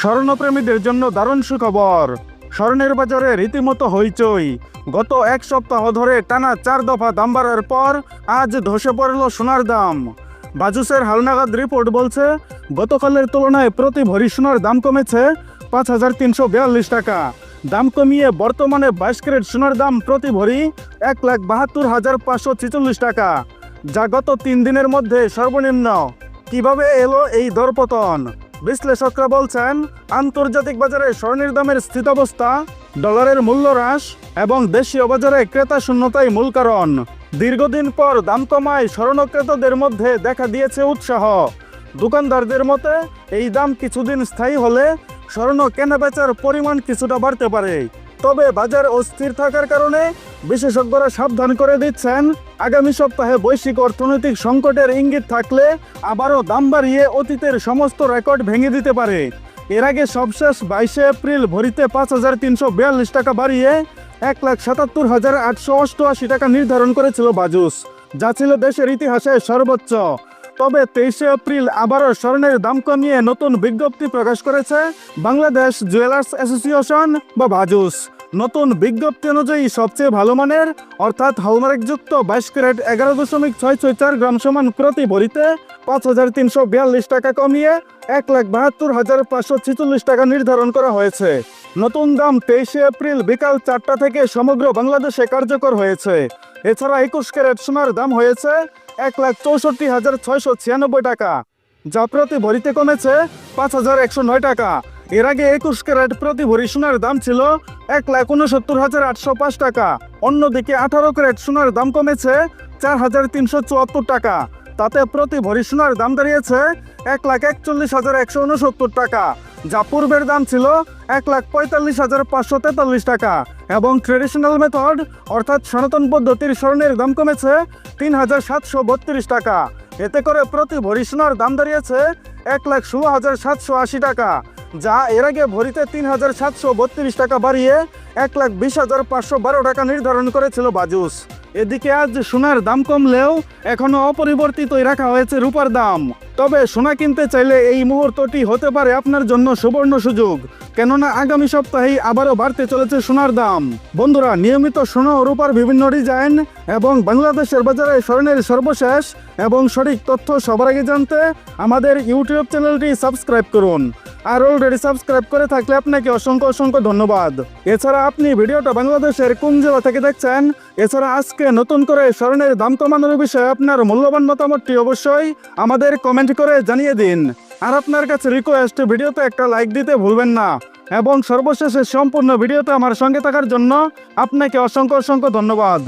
স্বর্ণপ্রেমীদের জন্য দারুণ সুখবর। স্বর্ণের বাজারে রীতিমতো হইচই। গত এক সপ্তাহ ধরে টানা চার দফা দাম বাড়ার পর আজ ধসে পড়ল সোনার দাম। বাজুসের হালনাগাদ রিপোর্ট বলছে, গতকালের তুলনায় প্রতি ভরি সোনার দাম কমেছে পাঁচ হাজার তিনশো বিয়াল্লিশ টাকা। দাম কমিয়ে বর্তমানে বাইশ ক্যারেট সোনার দাম প্রতি ভরি এক লাখ বাহাত্তর হাজার পাঁচশো ছেচল্লিশ টাকা, যা গত তিন দিনের মধ্যে সর্বনিম্ন। কীভাবে এলো এই দরপতন? বিশ্লেষকরা বলছেন, আন্তর্জাতিক বাজারে স্বর্ণের দামের স্থিতাবস্থা, ডলারের মূল্য হ্রাস এবং দেশীয় বাজারে ক্রেতা শূন্যতাই মূল কারণ। দীর্ঘদিন পর দাম কমায় স্বর্ণ ক্রেতাদের মধ্যে দেখা দিয়েছে উৎসাহ। দোকানদারদের মতে, এই দাম কিছুদিন স্থায়ী হলে স্বর্ণ কেনাবেচার পরিমাণ কিছুটা বাড়তে পারে। তবে বাজার অস্থির থাকার কারণে বিশেষজ্ঞরা সাবধান করে দিচ্ছেন। আগামী সপ্তাহে বৈশ্বিক অর্থনৈতিক সংকটের ইঙ্গিত থাকলে আবারও দাম বাড়িয়ে অতীতের সমস্ত রেকর্ড ভেঙে দিতে পারে। এর আগে সবশেষ বাইশে এপ্রিল ভরিতে পাঁচ হাজার তিনশো বিয়াল্লিশ টাকা বাড়িয়ে এক লাখ সাতাত্তর হাজার আটশো অষ্টআশি টাকা নির্ধারণ করেছিল বাজুস, যা ছিল দেশের ইতিহাসে সর্বোচ্চ। তবে তেইশে এপ্রিল আবারও স্বর্ণের দাম কমিয়ে নতুন বিজ্ঞপ্তি প্রকাশ করেছে বাংলাদেশ জুয়েলার্স অ্যাসোসিয়েশন বা বাজুস। নতুন বিজ্ঞপ্তি অনুযায়ী সবচেয়ে ভালো মানের, অর্থাৎ হলমার্কযুক্ত বাইশ ক্যারেট এগারো দশমিক ছয় ছয় চার গ্রাম সমান প্রতি ভরিতে পাঁচ হাজার তিনশো বিয়াল্লিশ টাকা কমিয়ে এক লাখ বাহাত্তর হাজার পাঁচশো ছেচল্লিশ টাকা নির্ধারণ করা হয়েছে। নতুন দাম তেইশে এপ্রিল বিকাল চারটা থেকে সমগ্র বাংলাদেশে কার্যকর হয়েছে। এছাড়া একুশ ক্যারেট সোনার দাম হয়েছে এক লাখ চৌষট্টি হাজার ছয়শো ছিয়ানব্বই টাকা। যা প্রতি ভরিতে কমেছে পাঁচ হাজার একশো নয় টাকা। এর আগে একুশ ক্যারেট প্রতি ভরি সোনার দাম ছিল এক লাখ উনসত্তর হাজার আটশো পাঁচ টাকা। অন্যদিকে আঠারো ক্যারেট সোনার দাম কমেছে চার হাজার তিনশো চুয়াত্তর টাকা। তাতে প্রতি ভরি সোনার দাম দাঁড়িয়েছে এক লাখ একচল্লিশ হাজার একশো উনসত্তর টাকা, যা পূর্বের দাম ছিল এক লাখ পঁয়তাল্লিশ হাজার পাঁচশো তেতাল্লিশ টাকা। এবং ট্রেডিশনাল মেথড অর্থাৎ সনাতন পদ্ধতির স্বর্ণের দাম কমেছে তিন হাজার সাতশো বত্রিশ টাকা। এতে করে প্রতি ভরি সোনার দাম দাঁড়িয়েছে এক লাখ ষোলো হাজার সাতশো আশি টাকা, যা এর আগে ভরিতে তিন হাজার সাতশো বত্রিশ টাকা বাড়িয়ে এক লাখ বিশ হাজার পাঁচশো বারো টাকা নির্ধারণ করেছিল বাজুস। এদিকে আজ সোনার দাম কমলেও এখনও অপরিবর্তিতই রাখা হয়েছে রূপার দাম। তবে সোনা কিনতে চাইলে এই মুহূর্তটি হতে পারে আপনার জন্য সুবর্ণ সুযোগ। কেননা আগামী সপ্তাহেই আবারও বাড়তে চলেছে সোনার দাম। বন্ধুরা, নিয়মিত সোনা ও রূপার বিভিন্ন ডিজাইন এবং বাংলাদেশের বাজারে স্বর্ণের সর্বশেষ এবং সঠিক তথ্য সবার আগে জানতে আমাদের ইউটিউব চ্যানেলটি সাবস্ক্রাইব করুন। আর অলরেডি সাবস্ক্রাইব করে থাকলে আপনাকে অসংখ্য অসংখ্য ধন্যবাদ। এছাড়া আপনি ভিডিওটা বাংলাদেশের কোন জেলা থেকে দেখছেন? এছাড়া আজকে নতুন করে স্বর্ণের দাম কমানোর বিষয়ে আপনার মূল্যবান মতামতটি অবশ্যই আমাদের কমেন্ট করে জানিয়ে দিন। আর আপনার কাছে রিকোয়েস্ট ভিডিওতে একটা লাইক দিতে ভুলবেন না। এবং সর্বশেষে সম্পূর্ণ ভিডিওতে আমার সঙ্গে থাকার জন্য আপনাকে অসংখ্য অসংখ্য ধন্যবাদ।